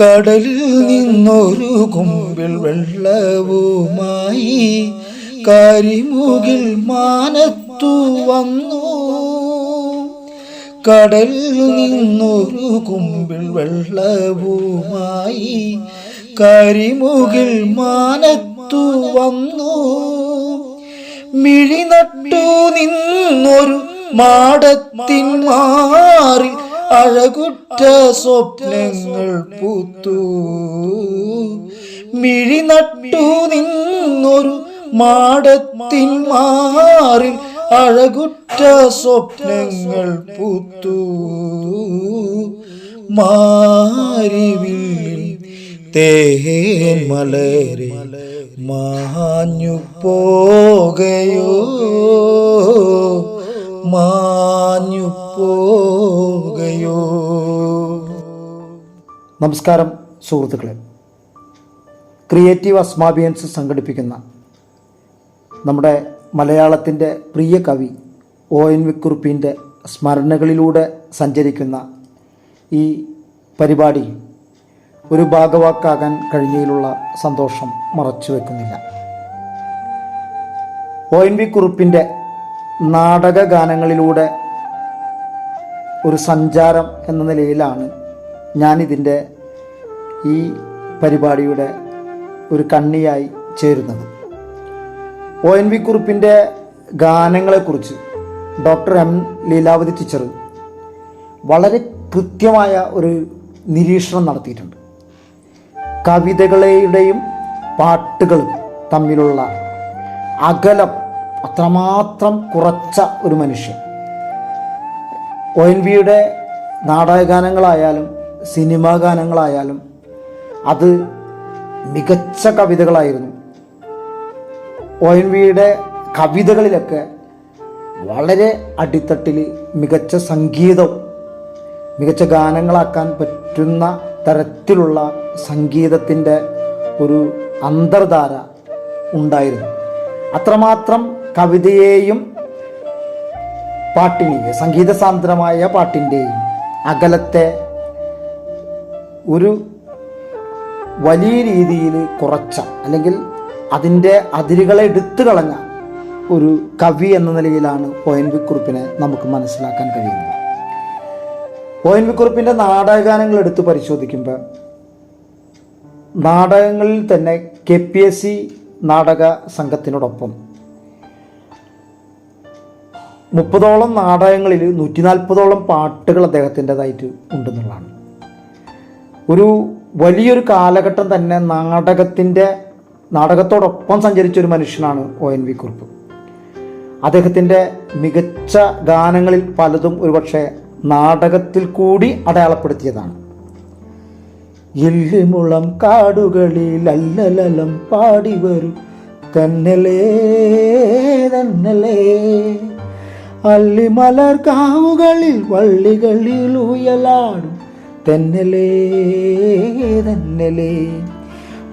കടലിൽ നിന്നൊരു കുമ്പിൽ വെള്ളവുമായി കരിമുകിൽ മാനത്തു വന്നു. കടലിൽ നിന്നൊരു കുമ്പിൽ വെള്ളവുമായി കരിമുകിൽ മാനത്തു വന്നു. മിഴിനട്ടു നിന്നൊരു മാടത്തിൻ മാറി അഴകുറ്റ സ്വപ്നങ്ങൾ പൂത്തു. മിഴി നട്ടു നിന്നൊരു മാടത്തിൻ മാറി അഴകുറ്റ സ്വപ്നങ്ങൾ പൂത്തു. മാരിവിൽ തേൻ മലരെ മാഞ്ഞു പോകയോ മാഞ്ഞു പോകയോ നമസ്കാരം സുഹൃത്തുക്കളെ. ക്രിയേറ്റീവ് അസ്മാബിയൻസ് സംഘടിപ്പിക്കുന്ന നമ്മുടെ മലയാളത്തിന്റെ പ്രിയ കവി ഒ എൻ വിക്കുറുപ്പിന്റെ സ്മരണകളിലൂടെ സഞ്ചരിക്കുന്ന ഈ പരിപാടി ഒരു ഭാഗവാക്കാകാൻ കഴിഞ്ഞതിലുള്ള സന്തോഷം മറച്ചു വെക്കുന്നില്ല ഒ എൻ വി കുറുപ്പിന്റെ നാടക ഗാനങ്ങളിലൂടെ ഒരു സഞ്ചാരം എന്ന നിലയിലാണ് ഞാനിതിന്റെ ഈ പരിപാടിയുടെ ഒരു കണ്ണിയായി ചേരുന്നത്. ഒ എൻ വി കുറിപ്പിന്റെ ഗാനങ്ങളെക്കുറിച്ച് ഡോക്ടർ എം ലീലാവതി ടീച്ചർ വളരെ കൃത്യമായ ഒരു നിരീക്ഷണം നടത്തിയിട്ടുണ്ട്. കവിതകളുടെയും പാട്ടുകളും തമ്മിലുള്ള അകലം അത്രമാത്രം കുറച്ച ഒരു മനുഷ്യൻ. ഒ എൻ വിയുടെ നാടകഗാനങ്ങളായാലും സിനിമാ ഗാനങ്ങളായാലും അത് മികച്ച കവിതകളായിരുന്നു. ഒ എൻ വിയുടെ കവിതകളിലൊക്കെ വളരെ അടിത്തട്ടിൽ മികച്ച സംഗീതവും മികച്ച ഗാനങ്ങളാക്കാൻ പറ്റുന്ന തരത്തിലുള്ള സംഗീതത്തിന്റെ ഒരു അന്തർധാര ഉണ്ടായിരുന്നു. അത്രമാത്രം കവിതയെയും പാട്ടിനെയും സംഗീതസാന്ദ്രമായ പാട്ടിന്റെയും അകലത്തെ ഒരു വലിയ രീതിയിൽ കുറച്ച അല്ലെങ്കിൽ അതിന്റെ അതിരുകളെ എടുത്തു കളഞ്ഞ ഒരു കവി എന്ന നിലയിലാണ് ഒ എൻ നമുക്ക് മനസ്സിലാക്കാൻ കഴിയുന്നത്. ഒ എൻ വി കുറിപ്പിന്റെ നാടകഗാനങ്ങൾ എടുത്ത് പരിശോധിക്കുമ്പോൾ നാടകങ്ങളിൽ തന്നെ കെ പി എസ് സി നാടക സംഘത്തിനോടൊപ്പം മുപ്പതോളം നാടകങ്ങളിൽ നൂറ്റി നാൽപ്പതോളം പാട്ടുകൾ അദ്ദേഹത്തിന്റെതായിട്ട് ഉണ്ടെന്നുള്ളതാണ്. ഒരു വലിയൊരു കാലഘട്ടം തന്നെ നാടകത്തിന്റെ നാടകത്തോടൊപ്പം സഞ്ചരിച്ച ഒരു മനുഷ്യനാണ് ഒ എൻ വി കുറുപ്പ്. അദ്ദേഹത്തിന്റെ മികച്ച ഗാനങ്ങളിൽ പലതും ഒരുപക്ഷെ നാടകത്തിൽ കൂടി അടയാളപ്പെടുത്തിയതാണ്. എല്ലുമുളം കാടുകളിൽ അല്ലലലം പാടി വരും തന്നലേ തന്നലേ. അള്ളിമലർ കാവുകളിൽ വള്ളികളിൽ ഉയലാടും. തെന്നലേ തെന്നലേ.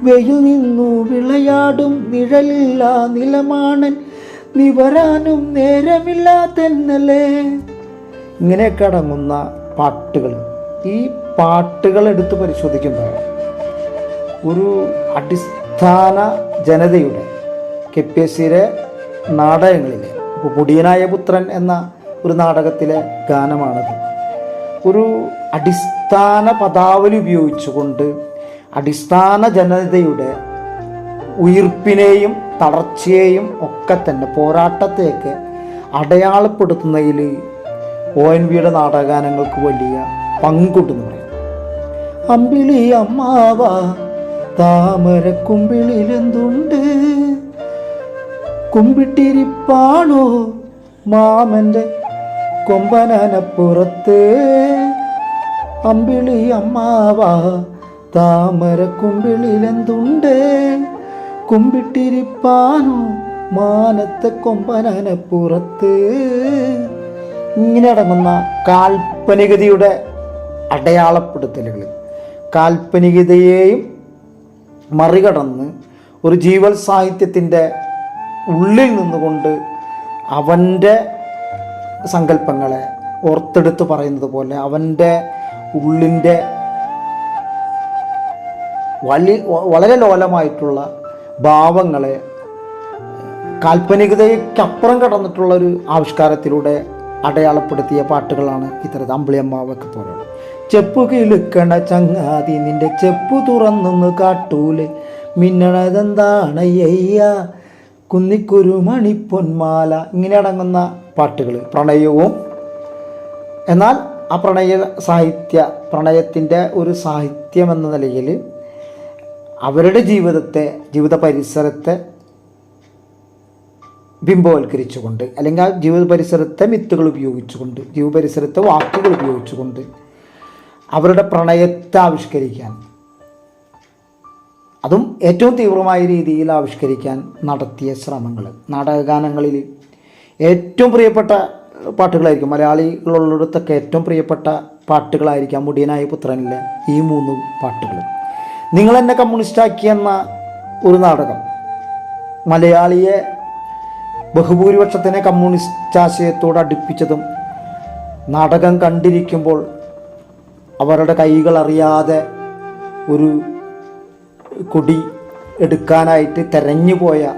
വെയിൽ നിന്നു വിളയാടും നിഴലില്ല നിലമാണൻ. നിവരാനും നേരമില്ല തെന്നലേ. ഇങ്ങനെയൊക്കെ കടങ്ങുന്ന പാട്ടുകൾ. ഈ പാട്ടുകൾ എടുത്ത് പരിശോധിക്കുമ്പോൾ ഒരു അടിസ്ഥാന ജനതയുടെ കെ പി എസ് സിയിലെ നാടകങ്ങളിലെ പൊടിയനായ പുത്രൻ എന്ന ഒരു നാടകത്തിലെ ഗാനമാണത്. ഒരു അടിസ്ഥാന പദാവലി ഉപയോഗിച്ചുകൊണ്ട് അടിസ്ഥാന ജനതയുടെ ഉയിർപ്പിനെയും തളർച്ചയെയും ഒക്കെ തന്നെ പോരാട്ടത്തെയൊക്കെ അടയാളപ്പെടുത്തുന്നതിൽ ഒ എൻ വിയുടെ നാടകാനങ്ങൾക്ക് വലിയ പങ്കുണ്ടെന്ന് പറയാം. അമ്പിളി അമ്മാവ താമരക്കുമ്പിളിലെന്തുണ്ട്? കുമ്പിട്ടിരിപ്പാണോ മാമന്റെ കൊമ്പനപ്പുറത്ത് അമ്പിളി അമ്മാവ താമരക്കുമ്പിളിലെന്തുണ്ട് കുമ്പിട്ടിരിപ്പാനോ മാനത്തെ കൊമ്പനപ്പുറത്ത് ഇങ്ങനെ അടങ്ങുന്ന കാൽപ്പനികതയുടെ അടയാളപ്പെടുത്തലുകൾ കാൽപ്പനികതയെയും മറികടന്ന് ഒരു ജീവൽ സാഹിത്യത്തിന്റെ ഉള്ളിൽ നിന്നുകൊണ്ട് അവന്റെ സങ്കല്പങ്ങളെ ഓർത്തെടുത്ത് പറയുന്നത് പോലെ അവന്റെ ഉള്ളിന്റെ വലി വളരെ ലോലമായിട്ടുള്ള ഭാവങ്ങളെ കാൽപ്പനികതയ്ക്കപ്പുറം കടന്നിട്ടുള്ള ഒരു ആവിഷ്കാരത്തിലൂടെ അടയാളപ്പെടുത്തിയ പാട്ടുകളാണ് ഇത്തരത്തിൽ അമ്പിളിയമ്മാവൊക്കെ പോലെയുള്ള. ചെപ്പ് കിളുക്കണ ചങ്ങാതി നിന്റെ ചെപ്പ് തുറന്നു കാട്ടൂൽ മിന്നണതെന്താണ് അയ്യ കുന്നിക്കുരു മണിപ്പൊന്മാല. ഇങ്ങനെ അടങ്ങുന്ന പാട്ടുകൾ പ്രണയവും. എന്നാൽ ആ പ്രണയ സാഹിത്യ പ്രണയത്തിന്റെ ഒരു സാഹിത്യം എന്ന നിലയിൽ അവരുടെ ജീവിതത്തെ ജീവിത പരിസരത്തെ ബിംബവൽക്കരിച്ചുകൊണ്ട് അല്ലെങ്കിൽ ആ ജീവിത പരിസരത്തെ മിത്തുകൾ ഉപയോഗിച്ചുകൊണ്ട് ജീവിത പരിസരത്തെ വാക്കുകൾ ഉപയോഗിച്ചുകൊണ്ട് അവരുടെ പ്രണയത്തെ ആവിഷ്കരിക്കാൻ അതും ഏറ്റവും തീവ്രമായ രീതിയിൽ ആവിഷ്കരിക്കാൻ നടത്തിയ ശ്രമങ്ങൾ നാടകഗാനങ്ങളിൽ ഏറ്റവും പ്രിയപ്പെട്ട പാട്ടുകളായിരിക്കും. മലയാളികളുള്ളിടത്തൊക്കെ ഏറ്റവും പ്രിയപ്പെട്ട പാട്ടുകളായിരിക്കാം മുടിയനായ പുത്രനിലെ ഈ മൂന്ന് പാട്ടുകൾ നിങ്ങൾ എന്നെ കമ്മ്യൂണിസ്റ്റാക്കിയെന്ന ഒരു നാടകം മലയാളിയെ ബഹുഭൂരിപക്ഷത്തിനെ കമ്മ്യൂണിസ്റ്റ് ആശയത്തോട് അടുപ്പിച്ചതും നാടകം കണ്ടിരിക്കുമ്പോൾ അവരുടെ കൈകൾ അറിയാതെ ഒരു കൊടി എടുക്കാനായിട്ട് തെരഞ്ഞു പോയ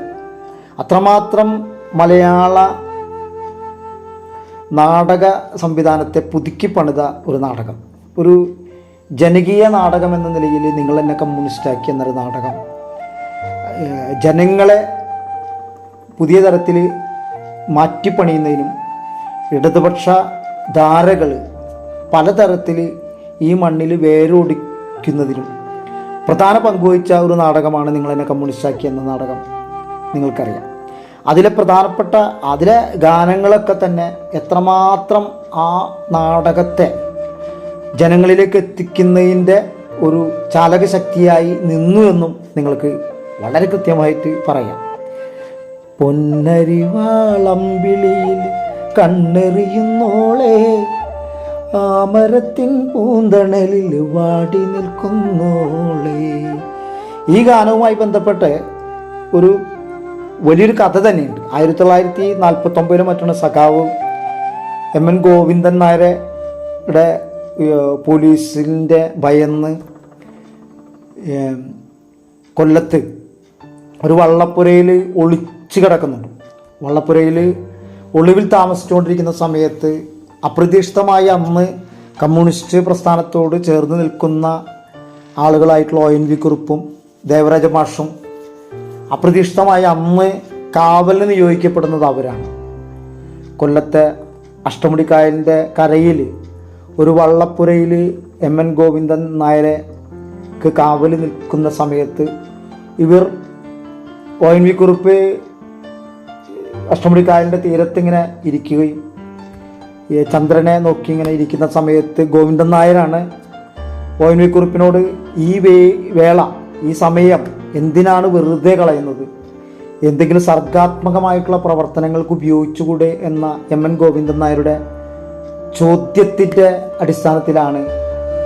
അത്രമാത്രം മലയാള നാടക സംവിധാനത്തെ പുതുക്കി പണിത ഒരു നാടകം. ഒരു ജനകീയ നാടകം എന്ന നിലയിൽ നിങ്ങൾ എന്നെ കമ്മ്യൂണിസ്റ്റാക്കി എന്നൊരു നാടകം. ജനങ്ങളെ പുതിയ തരത്തിൽ മാറ്റിപ്പണിയുന്നതിനും ഇടതുപക്ഷ ധാരകൾ പലതരത്തിൽ ഈ മണ്ണിൽ വേരൊടിക്കുന്നതിനും പ്രധാന പങ്കുവഹിച്ച ഒരു നാടകമാണ് നിങ്ങൾ എന്നെ കമ്മ്യൂണിസ്റ്റാക്കി എന്ന നാടകം. നിങ്ങൾക്കറിയാം. അതിലെ പ്രധാനപ്പെട്ട അതിലെ ഗാനങ്ങളൊക്കെ തന്നെ എത്രമാത്രം ആ നാടകത്തെ ജനങ്ങളിലേക്ക് എത്തിക്കുന്നതിന്റെ ഒരു ചാലകശക്തിയായി നിന്നു എന്നും നിങ്ങൾക്ക് വളരെ കൃത്യമായിട്ട് പറയാം. പൊന്നരിവാളം പൊന്നരിവാളമ്പിളിയിൽ കണ്ണെറിയുന്നോളെ ആമരത്തിൻ പൂന്തണലിൽ വാടി നിൽക്കുന്നോളെ. ഈ ഗാനവുമായി ബന്ധപ്പെട്ട് ഒരു വലിയൊരു കഥ തന്നെയുണ്ട്. ആയിരത്തി തൊള്ളായിരത്തി നാൽപ്പത്തൊമ്പതിലും മറ്റുള്ള സഖാവ് എം എൻ ഗോവിന്ദൻ നായരുടെ പോലീസിന്റെ ഭയന്ന് കൊല്ലത്ത് ഒരു വള്ളപ്പുരയിൽ ഒളിച്ചു കിടക്കുന്നുണ്ട്. വള്ളപ്പുരയിൽ ഒളിവിൽ താമസിച്ചുകൊണ്ടിരിക്കുന്ന സമയത്ത് അപ്രതീക്ഷിതമായി അന്ന് കമ്മ്യൂണിസ്റ്റ് പ്രസ്ഥാനത്തോട് ചേർന്ന് നിൽക്കുന്ന ആളുകളായിട്ടുള്ള ഒ എൻ വി കുറുപ്പും ദേവരാജ മാഷും അപ്രതീക്ഷിതമായി അന്ന് കാവലിന് നിയോഗിക്കപ്പെടുന്നത് അവരാണ്. കൊല്ലത്തെ അഷ്ടമുടിക്കായലിന്റെ കരയിൽ ഒരു വള്ളപ്പുരയിൽ എം എൻ ഗോവിന്ദൻ നായരെക്ക് കാവൽ നിൽക്കുന്ന സമയത്ത് ഇവർ ഒ എൻ വി കുറുപ്പ് അഷ്ടമുടിക്കായലിന്റെ തീരത്ത് ഇങ്ങനെ ഇരിക്കുകയും ചന്ദ്രനെ നോക്കി ഇങ്ങനെ ഇരിക്കുന്ന സമയത്ത് ഗോവിന്ദൻ നായരാണ് ഒ എൻ വി കുറിപ്പിനോട് ഈ വേ വേള ഈ സമയം എന്തിനാണ് വെറുതെ കളയുന്നത്? എന്തെങ്കിലും സർഗാത്മകമായിട്ടുള്ള പ്രവർത്തനങ്ങൾക്ക് ഉപയോഗിച്ചുകൂടെ എന്ന എം എൻ ഗോവിന്ദൻ നായരുടെ ചോദ്യത്തിന്റെ അടിസ്ഥാനത്തിലാണ്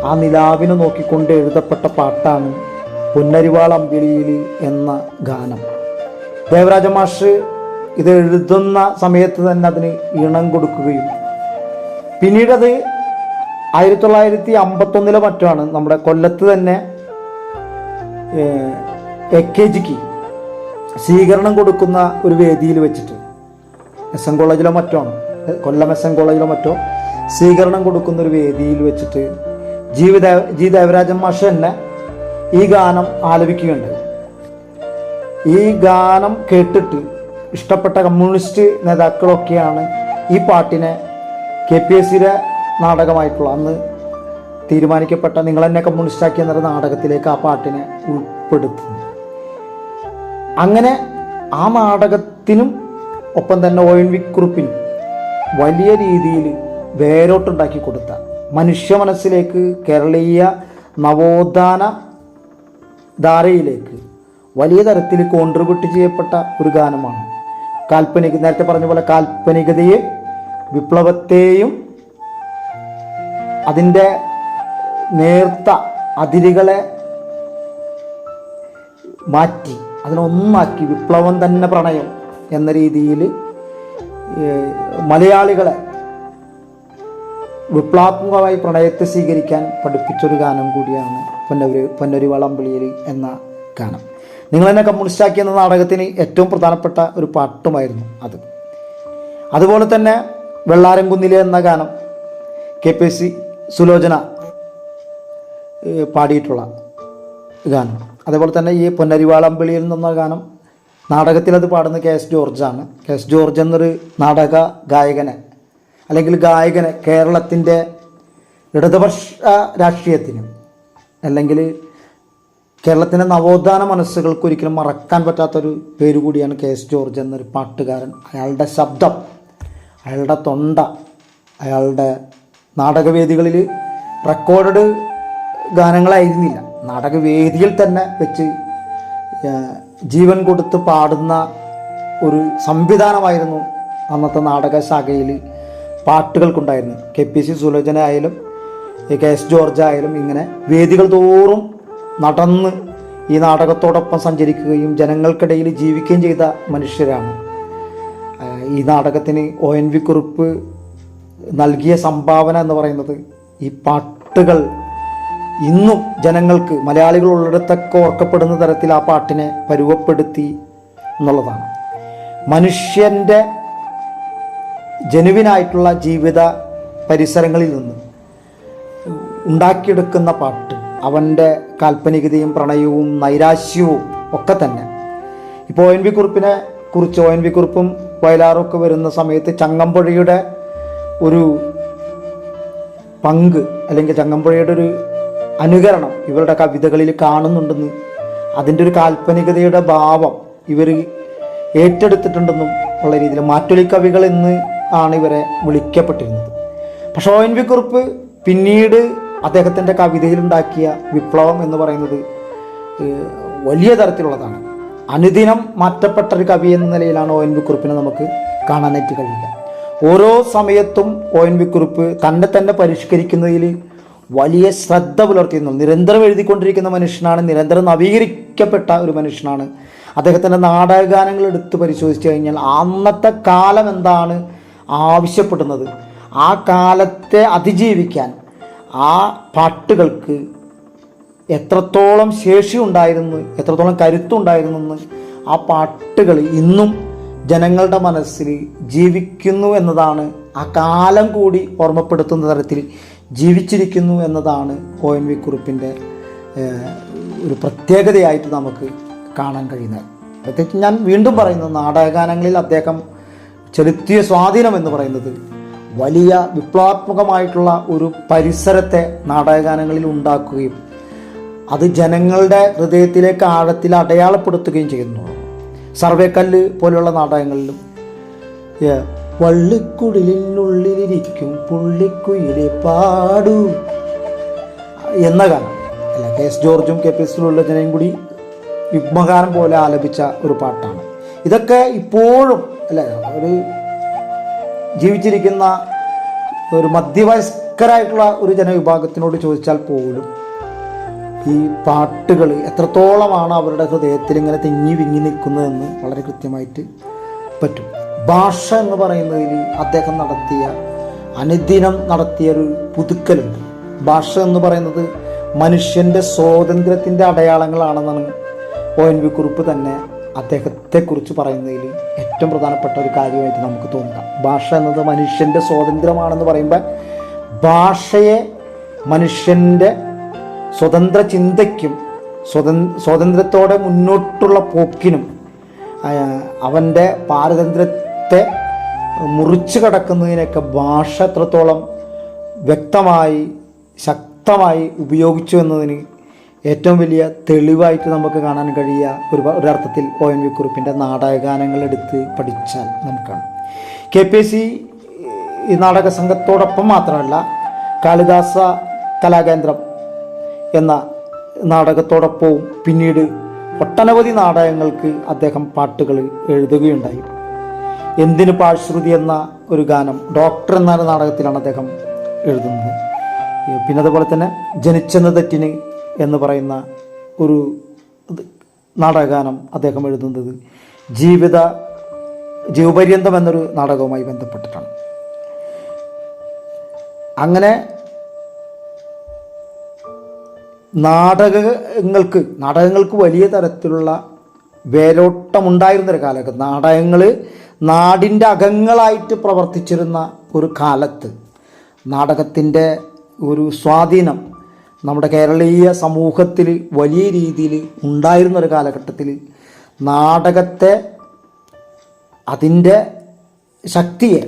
ആ നിലാവിനെ നോക്കിക്കൊണ്ട് എഴുതപ്പെട്ട പാട്ടാണ് പൊന്നരിവാൾ അമ്പിളിയിൽ എന്ന ഗാനം. ദേവരാജ മാഷ് ഇത് എഴുതുന്ന സമയത്ത് തന്നെ അതിന് ഇണം കൊടുക്കുകയും പിന്നീടത് ആയിരത്തി തൊള്ളായിരത്തി അമ്പത്തൊന്നിലെ മറ്റാണ് നമ്മുടെ കൊല്ലത്ത് തന്നെ എ കെ ജിക്ക് സ്വീകരണം കൊടുക്കുന്ന ഒരു വേദിയിൽ വെച്ചിട്ട് എസ് എൻ കോളേജിലോ മറ്റോ ആണ്. കൊല്ലം എസ് എൻ കോളേജിലോ മറ്റോ സ്വീകരണം കൊടുക്കുന്ന ഒരു വേദിയിൽ വെച്ചിട്ട് ജീവിത ജി ദേവരാജൻ മാഷ തന്നെ ഈ ഗാനം ആലപിക്കുകയുണ്ട്. ഈ ഗാനം കേട്ടിട്ട് ഇഷ്ടപ്പെട്ട കമ്മ്യൂണിസ്റ്റ് നേതാക്കളൊക്കെയാണ് ഈ പാട്ടിനെ കെ പി എസ് സിയുടെ നാടകമായിട്ടുള്ള അന്ന് തീരുമാനിക്കപ്പെട്ട നിങ്ങൾ എന്നെ കമ്മ്യൂണിസ്റ്റാക്കി എന്നൊരു നാടകത്തിലേക്ക് ആ പാട്ടിനെ ഉൾപ്പെടുത്തുന്നു. അങ്ങനെ ആ നാടകത്തിനും ഒപ്പം തന്നെ ഒ എൻ വി കുറിപ്പിനും വലിയ രീതിയിൽ വേരോട്ടുണ്ടാക്കി കൊടുത്ത മനുഷ്യ മനസ്സിലേക്ക് കേരളീയ നവോത്ഥാന ധാരയിലേക്ക് വലിയ തരത്തിൽ കോൺട്രിബ്യൂട്ട് ചെയ്യപ്പെട്ട ഒരു ഗാനമാണ്. കാൽപ്പനിക നേരത്തെ പറഞ്ഞ പോലെ കാൽപ്പനികതയെ വിപ്ലവത്തെയും അതിന്റെ നേർത്ത അതിരുകളെ മാറ്റി അതിനൊന്നാക്കി വിപ്ലവം തന്നെ പ്രണയം എന്ന രീതിയിൽ മലയാളികളെ വിപ്ലവാത്മകമായി പ്രണയത്തെ സ്വീകരിക്കാൻ പഠിപ്പിച്ചൊരു ഗാനം കൂടിയാണ് പൊന്നൊരു പൊന്നൊരു വളമ്പിളിയിൽ എന്ന ഗാനം. നിങ്ങൾ എന്നെ കമ്മ്യൂണിസ്റ്റാക്കി എന്ന നാടകത്തിന് ഏറ്റവും പ്രധാനപ്പെട്ട ഒരു പാട്ടുമായിരുന്നു അത്. അതുപോലെ തന്നെ വെള്ളാരംകുന്നിലെ എന്ന ഗാനം കെ പി സി സുലോചന പാടിയിട്ടുള്ള ഗാനം. അതേപോലെ തന്നെ ഈ പൊന്നരിവാളമ്പിളിയിൽ നിന്ന ഗാനം നാടകത്തിൽ അത് പാടുന്ന കെ എസ് ജോർജാണ്. കെ എസ് ജോർജ് എന്നൊരു നാടക ഗായകനെ അല്ലെങ്കിൽ ഗായകനെ കേരളത്തിന്റെ ഇടതുപക്ഷ രാഷ്ട്രീയത്തിന് അല്ലെങ്കിൽ കേരളത്തിന്റെ നവോത്ഥാന മനസ്സുകൾക്ക് ഒരിക്കലും മറക്കാൻ പറ്റാത്തൊരു പേര് കൂടിയാണ് കെ എസ് ജോർജ് എന്നൊരു പാട്ടുകാരൻ. അയാളുടെ ശബ്ദം അയാളുടെ തൊണ്ട അയാളുടെ നാടകവേദികളിൽ റെക്കോർഡ് ഗാനങ്ങളായിരുന്നില്ല. നാടകവേദിയിൽ തന്നെ വെച്ച് ജീവൻ കൊടുത്ത് പാടുന്ന ഒരു സംവിധാനമായിരുന്നു അന്നത്തെ നാടക ശാഖയിൽ പാട്ടുകൾക്കുണ്ടായിരുന്നു കെ പി സി സുലോചന ആയാലും കെ എസ് ജോർജ് ആയാലും ഇങ്ങനെ വേദികൾ തോറും നടന്ന് ഈ നാടകത്തോടൊപ്പം സഞ്ചരിക്കുകയും ജനങ്ങൾക്കിടയിൽ ജീവിക്കുകയും ചെയ്ത മനുഷ്യരാണ്. ഈ നാടകത്തിന് ഒ എൻ വി കുറിപ്പ് നൽകിയ സംഭാവന എന്ന് പറയുന്നത് ഈ പാട്ടുകൾ ഇന്നും ജനങ്ങൾക്ക് മലയാളികൾ ഉള്ളിടത്തൊക്കെ ഓർക്കപ്പെടുന്ന തരത്തിൽ ആ പാട്ടിനെ പരുവപ്പെടുത്തി എന്നുള്ളതാണ്. മനുഷ്യന്റെ ജനുവിനായിട്ടുള്ള ജീവിത പരിസരങ്ങളിൽ നിന്ന് ഉണ്ടാക്കിയെടുക്കുന്ന പാട്ട് അവന്റെ കാൽപ്പനികതയും പ്രണയവും നൈരാശ്യവും ഒക്കെ തന്നെ. ഇപ്പോൾ ഒ എൻ വി കുറിപ്പിനെ കുറിച്ച് ഒ എൻ വി കുറിപ്പും വയലാറും ഒക്കെ വരുന്ന സമയത്ത് ചങ്ങമ്പുഴയുടെ ഒരു പങ്ക് അല്ലെങ്കിൽ ചങ്ങമ്പുഴയുടെ ഒരു അനുകരണം ഇവരുടെ കവിതകളിൽ കാണുന്നുണ്ടെന്ന് അതിന്റെ ഒരു കാൽപ്പനികതയുടെ ഭാവം ഇവർ ഏറ്റെടുത്തിട്ടുണ്ടെന്നും ഉള്ള രീതിയിൽ മാറ്റൊലി കവികൾ എന്ന് ആണ് ഇവരെ വിളിക്കപ്പെട്ടിരുന്നത്. പക്ഷെ ഒ എൻ വി കുറിപ്പ് പിന്നീട് അദ്ദേഹത്തിന്റെ കവിതയിലുണ്ടാക്കിയ വിപ്ലവം എന്ന് പറയുന്നത് വലിയ തരത്തിലുള്ളതാണ്. അനുദിനം മാറ്റപ്പെട്ട ഒരു കവി എന്ന നിലയിലാണ് ഒ എൻ വി കുറിപ്പിനെ നമുക്ക് കാണാനായിട്ട് കഴിയില്ല ഓരോ സമയത്തും ഒ എൻ വി കുറിപ്പ് തന്നെ തന്നെ പരിഷ്കരിക്കുന്നതിൽ വലിയ ശ്രദ്ധ പുലർത്തിയിരുന്നു നിരന്തരം എഴുതിക്കൊണ്ടിരിക്കുന്ന മനുഷ്യനാണ് നിരന്തരം നവീകരിക്കപ്പെട്ട ഒരു മനുഷ്യനാണ്. അദ്ദേഹത്തിന്റെ നാടകഗാനങ്ങൾ എടുത്ത് പരിശോധിച്ച് കഴിഞ്ഞാൽ അന്നത്തെ കാലം എന്താണ് ആവശ്യപ്പെടുന്നത്? ആ കാലത്തെ അതിജീവിക്കാൻ ആ പാട്ടുകൾക്ക് എത്രത്തോളം ശേഷി ഉണ്ടായിരുന്നു എത്രത്തോളം കരുത്തുണ്ടായിരുന്നു എന്ന് ആ പാട്ടുകൾ ഇന്നും ജനങ്ങളുടെ മനസ്സിൽ ജീവിക്കുന്നു എന്നതാണ് ആ കാലം കൂടി ഓർമ്മപ്പെടുത്തുന്ന തരത്തിൽ ജീവിച്ചിരിക്കുന്നു എന്നതാണ് ഒ എൻ വി കുറിപ്പിന്റെ ഒരു പ്രത്യേകതയായിട്ട് നമുക്ക് കാണാൻ കഴിയുന്നത്. പ്രത്യേകിച്ച് ഞാൻ വീണ്ടും പറയുന്നത് നാടകഗാനങ്ങളിൽ അദ്ദേഹം ചെലുത്തിയ സ്വാധീനം എന്ന് പറയുന്നത് വലിയ വിപ്ലവാത്മകമായിട്ടുള്ള ഒരു പരിസരത്തെ നാടകഗാനങ്ങളിൽ ഉണ്ടാക്കുകയും അത് ജനങ്ങളുടെ ഹൃദയത്തിലേക്ക് ആഴത്തിൽ അടയാളപ്പെടുത്തുകയും ചെയ്യുന്നു. സർവേക്കല്ല് പോലെയുള്ള നാടകങ്ങളിലും വള്ളിക്കുടലിനുള്ളിലിരിക്കും പുള്ളിക്കുയിലെ പാടൂ എന്ന ഗാനം. അല്ല കെ എസ് ജോർജും കെ പി എസ് സുലോചനയും കൂടി യുഗ്മഗാനം പോലെ ആലപിച്ച ഒരു പാട്ടാണ്. ഇതൊക്കെ ഇപ്പോഴും അല്ല ഒരു ജീവിച്ചിരിക്കുന്ന ഒരു മധ്യവയസ്കരായിട്ടുള്ള ഒരു ജനവിഭാഗത്തിനോട് ചോദിച്ചാൽ പോലും ഈ പാട്ടുകൾ എത്രത്തോളമാണ് അവരുടെ ഹൃദയത്തിൽ ഇങ്ങനെ തിങ്ങി വിങ്ങി നിൽക്കുന്നതെന്ന് വളരെ കൃത്യമായിട്ട് പറ്റും. ഭാഷ എന്ന് പറയുന്നതിൽ അദ്ദേഹം നടത്തിയ അനുദിനം നടത്തിയ ഒരു പുതുക്കലുണ്ട്. ഭാഷ എന്ന് പറയുന്നത് മനുഷ്യന്റെ സ്വാതന്ത്ര്യത്തിന്റെ അടയാളങ്ങളാണെന്നാണ് ഒ എൻ വി കുറിപ്പ് തന്നെ അദ്ദേഹത്തെക്കുറിച്ച് പറയുന്നതിൽ ഏറ്റവും പ്രധാനപ്പെട്ട ഒരു കാര്യമായിട്ട് നമുക്ക് തോന്നുക. ഭാഷ എന്നത് മനുഷ്യന്റെ സ്വാതന്ത്ര്യമാണെന്ന് പറയുമ്പോൾ ഭാഷയെ മനുഷ്യന്റെ സ്വതന്ത്ര ചിന്തയ്ക്കും സ്വതന് സ്വാതന്ത്ര്യത്തോടെ മുന്നോട്ടുള്ള പോക്കിനും അവന്റെ പാരതന്ത്ര്യത്തെ മുറിച്ചു കടക്കുന്നതിനൊക്കെ ഭാഷ എത്രത്തോളം വ്യക്തമായി ശക്തമായി ഉപയോഗിച്ചു എന്നതിന് ഏറ്റവും വലിയ തെളിവായിട്ട് നമുക്ക് കാണാൻ കഴിയുക ഒരു ഒരർത്ഥത്തിൽ ഒ എൻ വി കുറിപ്പിന്റെ നാടകഗാനങ്ങൾ എടുത്ത് പഠിച്ചാൽ നമുക്കാണ് കെ പി എസ് സി ഈ നാടക സംഘത്തോടൊപ്പം മാത്രമല്ല കാളിദാസ കലാകേന്ദ്രം എന്ന നാടകത്തോടൊപ്പവും പിന്നീട് ഒട്ടനവധി നാടകങ്ങൾക്ക് അദ്ദേഹം പാട്ടുകൾ എഴുതുകയുണ്ടായി. എന്തിന് പാഴ്ശ്രുതി എന്ന ഒരു ഗാനം ഡോക്ടർ എന്ന നാടകത്തിലാണ് അദ്ദേഹം എഴുതുന്നത്. പിന്നെ അതുപോലെ തന്നെ ജനിച്ചെന്ന തെറ്റിന് എന്ന് പറയുന്ന ഒരു നാടകഗാനം അദ്ദേഹം എഴുതുന്നത് ജീവിത ജീവപര്യന്തം എന്നൊരു നാടകവുമായി ബന്ധപ്പെട്ടിട്ടാണ്. അങ്ങനെ നാടകങ്ങൾക്ക് നാടകങ്ങൾക്ക് വലിയ തരത്തിലുള്ള വേരോട്ടമുണ്ടായിരുന്നൊരു കാലഘട്ടം. നാടകങ്ങൾ നാടിന്റെ അകങ്ങളായിട്ട് പ്രവർത്തിച്ചിരുന്ന ഒരു കാലത്ത് നാടകത്തിന്റെ ഒരു സ്വാധീനം നമ്മുടെ കേരളീയ സമൂഹത്തിൽ വലിയ രീതിയിൽ ഉണ്ടായിരുന്ന ഒരു കാലഘട്ടത്തിൽ നാടകത്തെ അതിന്റെ ശക്തിയെ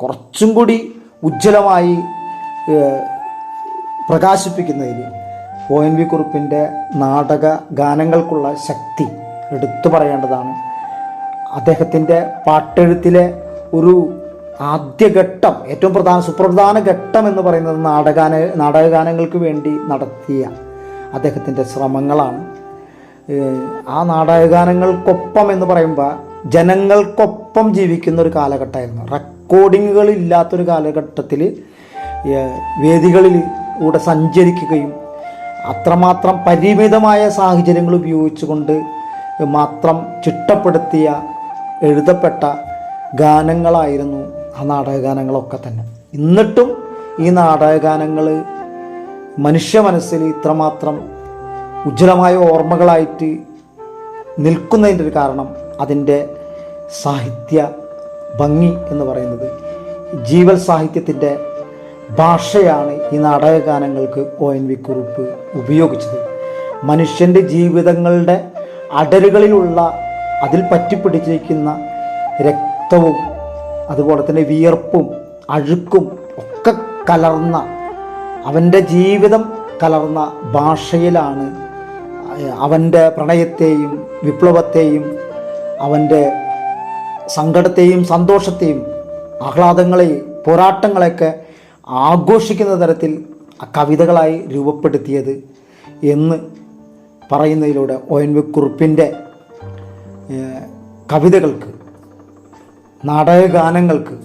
കുറച്ചും കൂടി ഉജ്ജ്വലമായി പ്രകാശിപ്പിക്കുന്നതിൽ ഒ എൻ വി കുറുപ്പിന്റെ നാടക ഗാനങ്ങൾക്കുള്ള ശക്തി എടുത്തു പറയേണ്ടതാണ്. അദ്ദേഹത്തിന്റെ പാട്ടെഴുത്തിലെ ഒരു ആദ്യഘട്ടം ഏറ്റവും പ്രധാന സുപ്രധാന ഘട്ടം എന്ന് പറയുന്നത് നാടകാന നാടകഗാനങ്ങൾക്ക് വേണ്ടി നടത്തിയ അദ്ദേഹത്തിന്റെ ശ്രമങ്ങളാണ്. ആ നാടകഗാനങ്ങൾക്കൊപ്പം എന്ന് പറയുമ്പോൾ ജനങ്ങൾക്കൊപ്പം ജീവിക്കുന്ന ഒരു കാലഘട്ടമായിരുന്നു. റെക്കോർഡിങ്ങുകൾ ഇല്ലാത്തൊരു കാലഘട്ടത്തിൽ വേദികളിൽ കൂടെ സഞ്ചരിക്കുകയും അത്രമാത്രം പരിമിതമായ സാഹചര്യങ്ങൾ ഉപയോഗിച്ചുകൊണ്ട് മാത്രം ചിട്ടപ്പെടുത്തിയ എഴുതപ്പെട്ട ഗാനങ്ങളായിരുന്നു ആ നാടകഗാനങ്ങളൊക്കെ തന്നെ. എന്നിട്ടും ഈ നാടകഗാനങ്ങൾ മനുഷ്യ മനസ്സിൽ ഇത്രമാത്രം ഉജ്ജ്വലമായ ഓർമ്മകളായിട്ട് നിൽക്കുന്നതിന്റെ ഒരു കാരണം അതിന്റെ സാഹിത്യ ഭംഗി എന്ന് പറയുന്നത് ജീവൽ സാഹിത്യത്തിന്റെ ഭാഷയാണ് ഈ നാടകഗാനങ്ങൾക്ക് ഒ എൻ വി കുറിപ്പ് ഉപയോഗിച്ചത്. മനുഷ്യന്റെ ജീവിതങ്ങളുടെ അടരുകളിലുള്ള അതിൽ പറ്റിപ്പിടിച്ചിരിക്കുന്ന രക്തവും അതുപോലെ തന്നെ വിയർപ്പും അഴുക്കും ഒക്കെ കലർന്ന അവന്റെ ജീവിതം കലർന്ന ഭാഷയിലാണ് അവന്റെ പ്രണയത്തെയും വിപ്ലവത്തെയും അവന്റെ സങ്കടത്തെയും സന്തോഷത്തെയും ആഹ്ലാദങ്ങളെയും പോരാട്ടങ്ങളെയൊക്കെ ആഘോഷിക്കുന്ന തരത്തിൽ കവിതകളായി രൂപപ്പെടുത്തിയത് എന്ന് പറയുന്നതിലൂടെ ഒ എൻ വി കുറുപ്പിന്റെ കവിതകൾക്ക് നാടകഗാനങ്ങൾക്ക്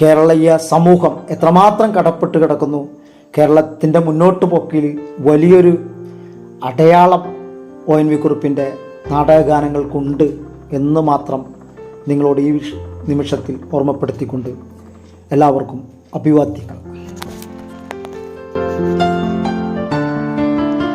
കേരളീയ സമൂഹം എത്രമാത്രം കടപ്പെട്ട് കിടക്കുന്നു കേരളത്തിന്റെ മുന്നോട്ട് പോക്കിൽ വലിയൊരു അടയാളം ഒ എൻ വി കുറിപ്പിന്റെ നാടകഗാനങ്ങൾക്കുണ്ട് എന്ന് മാത്രം നിങ്ങളോട് ഈ നിമിഷത്തിൽ ഓർമ്മപ്പെടുത്തിക്കൊണ്ട് എല്ലാവർക്കും अभिवाद्य